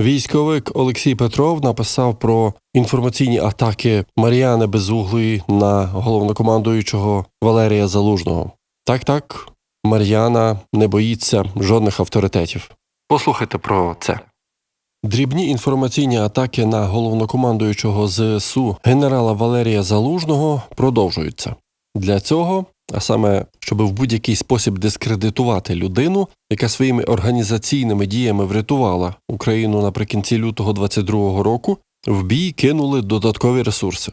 Військовик Олексій Петров написав про інформаційні атаки Мар'яни Безуглої на головнокомандуючого Валерія Залужного. Так, так, Мар'яна не боїться жодних авторитетів. Послухайте про це. Дрібні інформаційні атаки на головнокомандуючого ЗСУ генерала Валерія Залужного продовжуються. Для цього, а саме, щоб в будь-який спосіб дискредитувати людину, яка своїми організаційними діями врятувала Україну наприкінці лютого 22-го року, в бій кинули додаткові ресурси.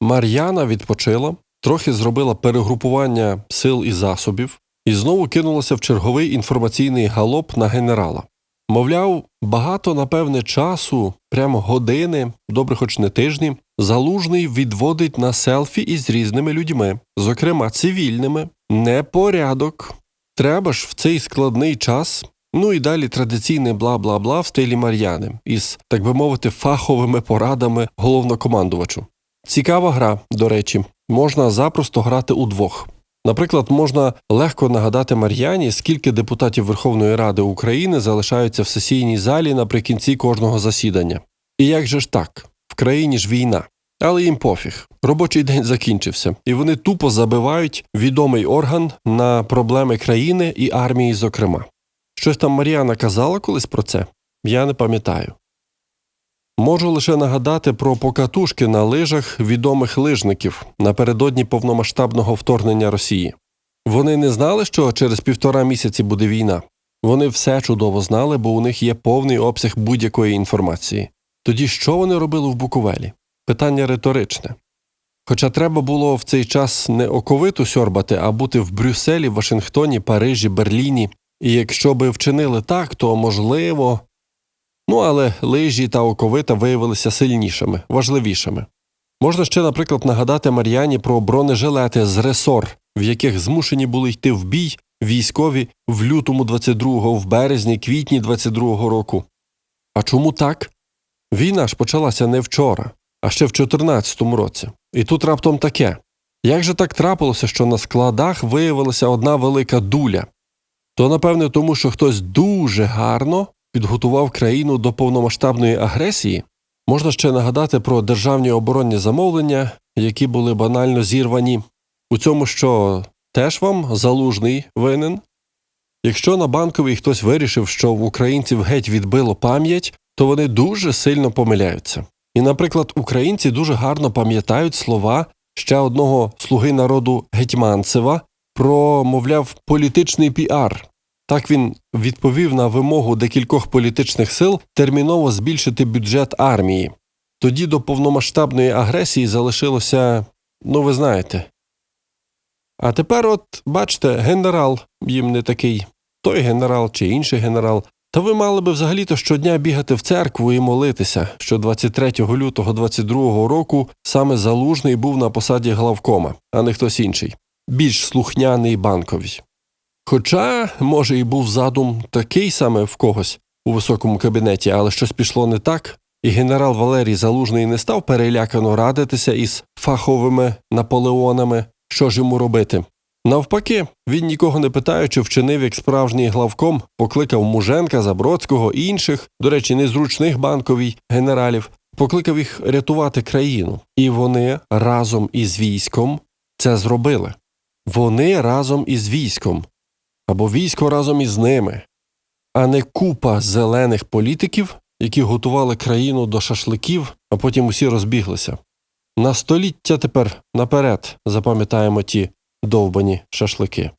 Мар'яна відпочила, трохи зробила перегрупування сил і засобів і знову кинулася в черговий інформаційний галоп на генерала. Мовляв, багато, напевне, часу, прямо години, добре хоч не тижні, залужний відводить на селфі із різними людьми, зокрема цивільними, непорядок. Треба ж в цей складний час. Ну і далі традиційне бла бла бла в стилі Мар'яни із, так би мовити, фаховими порадами головнокомандувачу. Цікава гра, до речі, можна запросто грати удвох. Наприклад, можна легко нагадати Мар'яні, скільки депутатів Верховної Ради України залишаються в сесійній залі наприкінці кожного засідання. І як же ж так? В країні ж війна. Але їм пофіг. Робочий день закінчився, і вони тупо забивають відомий орган на проблеми країни і армії, зокрема. Щось там Мар'яна казала колись про це? Я не пам'ятаю. Можу лише нагадати про покатушки на лижах відомих лижників напередодні повномасштабного вторгнення Росії. Вони не знали, що через півтора місяці буде війна. Вони все чудово знали, бо у них є повний обсяг будь-якої інформації. Тоді що вони робили в Буковелі? Питання риторичне. Хоча треба було в цей час не оковиту сьорбати, а бути в Брюсселі, Вашингтоні, Парижі, Берліні. І якщо би вчинили так, то можливо. Ну, але лижі та оковита виявилися сильнішими, важливішими. Можна ще, наприклад, нагадати Мар'яні про бронежилети з ресор, в яких змушені були йти в бій військові в лютому 22-го, в березні, квітні 22-го року. А чому так? Війна ж почалася не вчора, а ще в 14-му році. І тут раптом таке. Як же так трапилося, що на складах виявилася одна велика дуля? То, напевне, тому що хтось дуже гарно підготував країну до повномасштабної агресії, можна ще нагадати про державні оборонні замовлення, які були банально зірвані. У цьому що теж вам залужний винен? Якщо на банковій хтось вирішив, що в українців геть відбило пам'ять, то вони дуже сильно помиляються. І, наприклад, українці дуже гарно пам'ятають слова ще одного слуги народу Гетьманцева про, мовляв, політичний піар. Так він відповів на вимогу декількох політичних сил терміново збільшити бюджет армії. Тоді до повномасштабної агресії залишилося, ну ви знаєте. А тепер, от, бачите, генерал їм не такий, той генерал чи інший генерал. Та ви мали би взагалі-то щодня бігати в церкву і молитися, що 23 лютого 22 року саме залужний був на посаді главкома, а не хтось інший, більш слухняний банковий. Хоча, може, і був задум такий саме в когось у високому кабінеті, але щось пішло не так, і генерал Валерій Залужний не став перелякано радитися із фаховими наполеонами, що ж йому робити. Навпаки, він нікого не питаючи, вчинив як справжній главком, покликав Муженка, Забродського і інших, до речі, незручних банковій генералів, покликав їх рятувати країну. І вони разом із військом це зробили. Вони разом із військом або військо разом із ними, а не купа зелених політиків, які готували країну до шашликів, а потім усі розбіглися. На століття тепер наперед запам'ятаємо ті довбані шашлики.